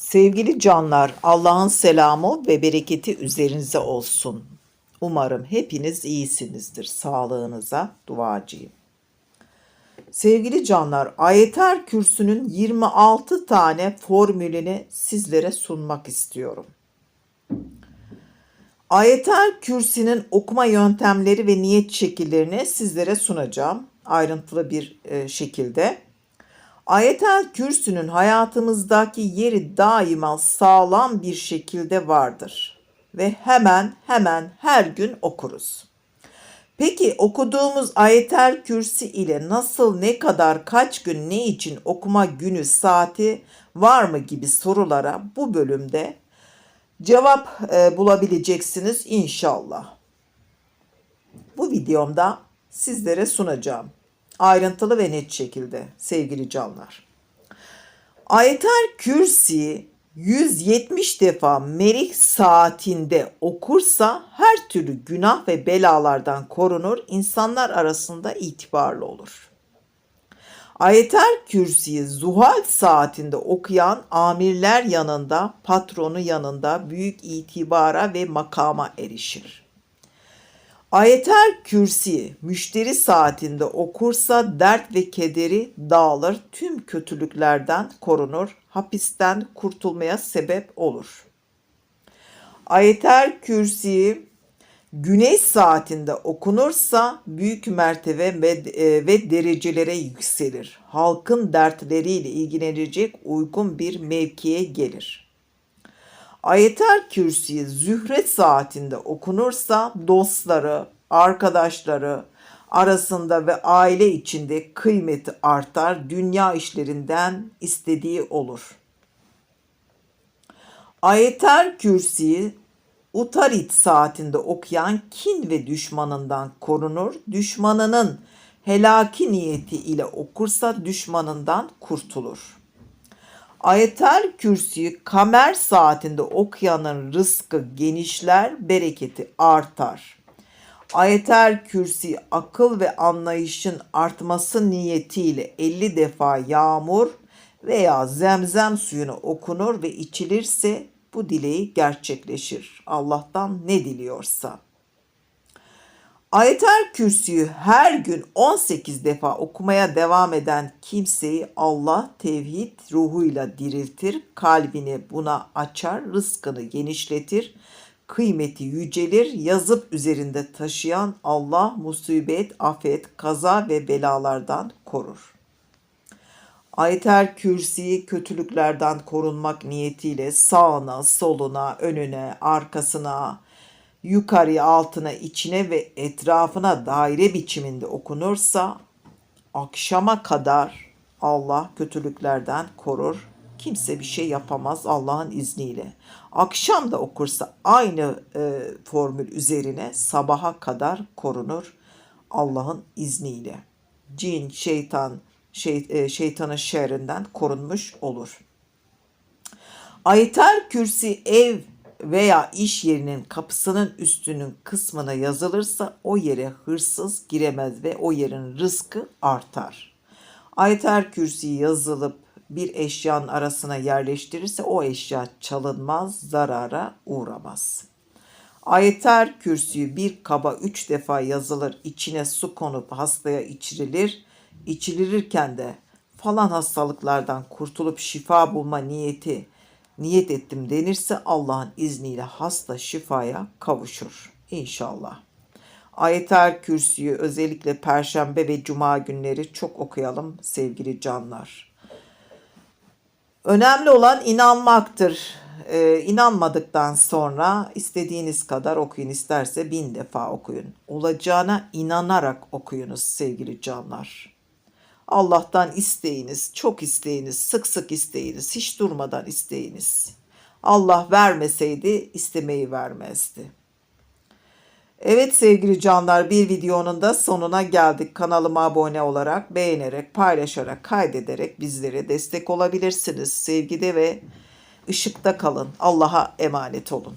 Sevgili canlar, Allah'ın selamı ve bereketi üzerinize olsun. Umarım hepiniz iyisinizdir. Sağlığınıza duacıyım. Sevgili canlar, Ayeter Kürsü'nün 26 tane formülünü sizlere sunmak istiyorum. Ayetel Kürsi'nin okuma yöntemleri ve niyet şekillerini sizlere sunacağım ayrıntılı bir e, şekilde. Ayetel Kürsü'nün hayatımızdaki yeri daima sağlam bir şekilde vardır ve hemen hemen her gün okuruz. Peki okuduğumuz ayetel kürsi ile nasıl, ne kadar, kaç gün, ne için okuma günü, saati var mı gibi sorulara bu bölümde cevap e, bulabileceksiniz inşallah. Bu videomda sizlere sunacağım. Ayrıntılı ve net şekilde sevgili canlar. Ayetel Kürsi 170 defa merik saatinde okursa her türlü günah ve belalardan korunur, insanlar arasında itibarlı olur. Ayetel Kürsi'yi zuhal saatinde okuyan amirler yanında, patronu yanında büyük itibara ve makama erişir. Ayetel Kürsi müşteri saatinde okursa dert ve kederi dağılır, tüm kötülüklerden korunur, hapisten kurtulmaya sebep olur. Ayetel Kürsi güneş saatinde okunursa büyük mertebe ve, e, ve derecelere yükselir. Halkın dertleriyle ilgilenecek uygun bir mevkiye gelir. Ayetel Kürsi zühre saatinde okunursa dostları, arkadaşları arasında ve aile içinde kıymeti artar, dünya işlerinden istediği olur. Ayetel Kürsi'yi Utarit saatinde okuyan kin ve düşmanından korunur. Düşmanının helaki niyeti ile okursa düşmanından kurtulur. Ayetel Kürsi'yi kamer saatinde okuyanın rızkı genişler, bereketi artar. Ayetel Kürsi akıl ve anlayışın artması niyetiyle 50 defa yağmur veya zemzem suyunu okunur ve içilirse bu dileği gerçekleşir. Allah'tan ne diliyorsa. Ayetel Kürsü'yü her gün 18 defa okumaya devam eden kimseyi Allah tevhid ruhuyla diriltir, kalbini buna açar, rızkını genişletir, kıymeti yücelir, yazıp üzerinde taşıyan Allah musibet, afet, kaza ve belalardan korur. Ayetel Kürsi'yi kötülüklerden korunmak niyetiyle sağına, soluna, önüne, arkasına, yukarıya, altına, içine ve etrafına daire biçiminde okunursa akşama kadar Allah kötülüklerden korur. Kimse bir şey yapamaz Allah'ın izniyle. Akşam da okursa aynı e, formül üzerine sabaha kadar korunur Allah'ın izniyle. Cin, şeytan, şey, e, şeytanın şerrinden korunmuş olur. Ayetel Kürsi ev veya iş yerinin kapısının üstünün kısmına yazılırsa o yere hırsız giremez ve o yerin rızkı artar. Ayetel Kürsi yazılıp bir eşyanın arasına yerleştirirse o eşya çalınmaz, zarara uğramaz. Ayetel Kürsü'yü bir kaba üç defa yazılır, içine su konup hastaya içirilir. İçilirken de falan hastalıklardan kurtulup şifa bulma niyeti niyet ettim denirse Allah'ın izniyle hasta şifaya kavuşur. İnşallah. Ayetel Kürsü'yü özellikle Perşembe ve Cuma günleri çok okuyalım sevgili canlar. Önemli olan inanmaktır. Ee, inanmadıktan sonra istediğiniz kadar okuyun isterse bin defa okuyun. Olacağına inanarak okuyunuz sevgili canlar. Allah'tan isteyiniz, çok isteyiniz, sık sık isteyiniz, hiç durmadan isteyiniz. Allah vermeseydi istemeyi vermezdi. Evet sevgili canlar bir videonun da sonuna geldik. Kanalıma abone olarak, beğenerek, paylaşarak, kaydederek bizlere destek olabilirsiniz. Sevgide ve ışıkta kalın. Allah'a emanet olun.